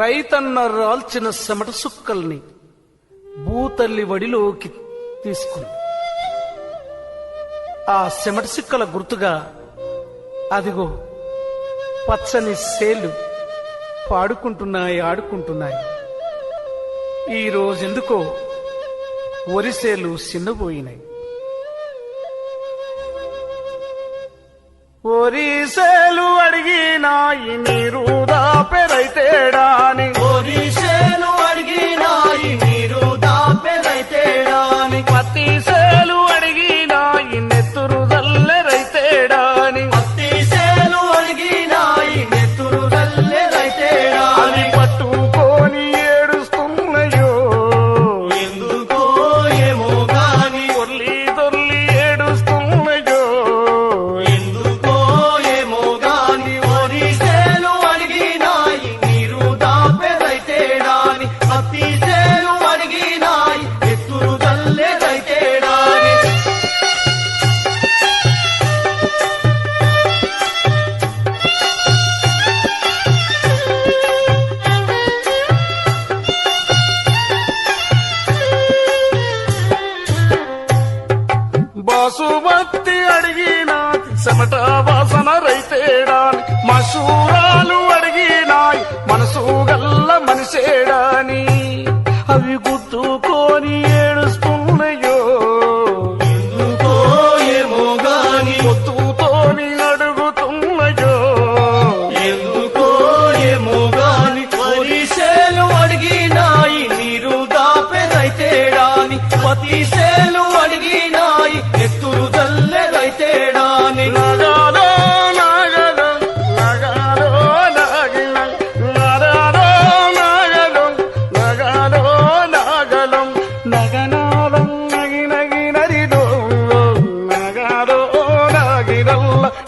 రైతన్న రాల్చిన సెమట సుక్కల్ని భూతల్లి వడిలోకి తీసుకుంది. ఆ సెమట సుక్కల గుర్తుగా అదిగో పచ్చని సేలు పాడుకుంటున్నాయి ఆడుకుంటున్నాయి. ఈ ఒరిసేలు వరిసేలు చిన్నపోయినాయి ఒరిసేలు అడిగినాయి నీరుదా పెరైతేడాని ಮಠ ವಾಸನ ರೈತೇಡಾನ್ ಮಶೂರಾ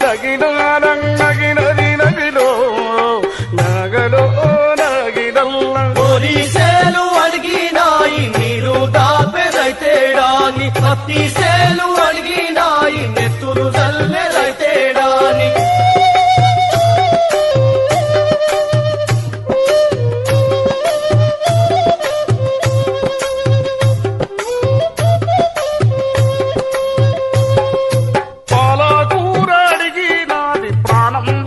I taking the mama. Mm,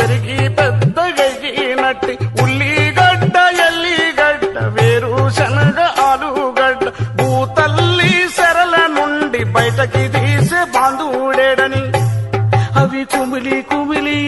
పెరిగి పెద్దగయ్యినట్టి ఉల్లిగడ్డ ఎల్లిగడ్డ వేరుశనగ ఆలుగడ్డ. భూతల్లి సరళ నుండి బయటకి తీసే బాంధువుడేడని. అవి కుమిలి కుమిలి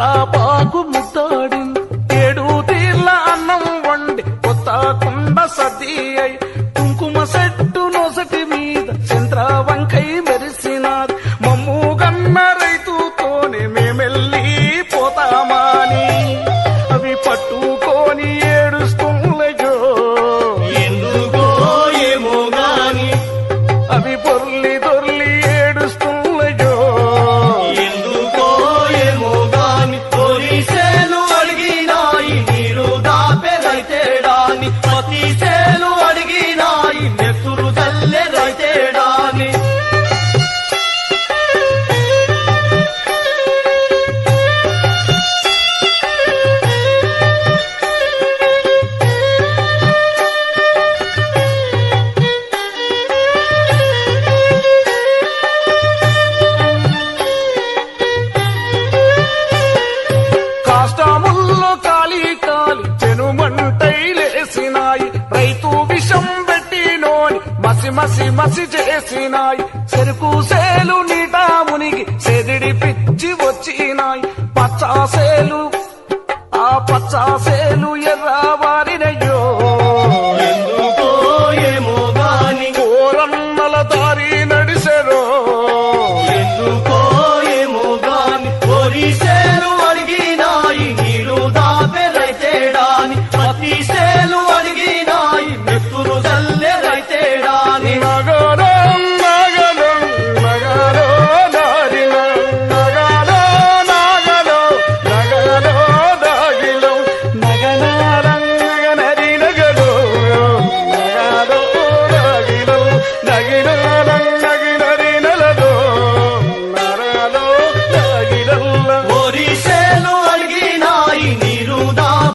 పాకు ముద్దాడి ఏడు తీర్ల అన్నం వండి కొత్త కుండ సర్ది అయి కుంకుమ సెట్టు నొసటి మీద చంద్ర వంకై మెరిసినాది మమ్ము గన్న రైతుతోనే మేమెళ్ళి పోతామా? చేసినాయి. చెరుకు సేలు నీట మునిగి సెదిడి పిచ్చి వచ్చినాయి. పచ్చాసేలు ఆ పచ్చాసేలు ఎర్ర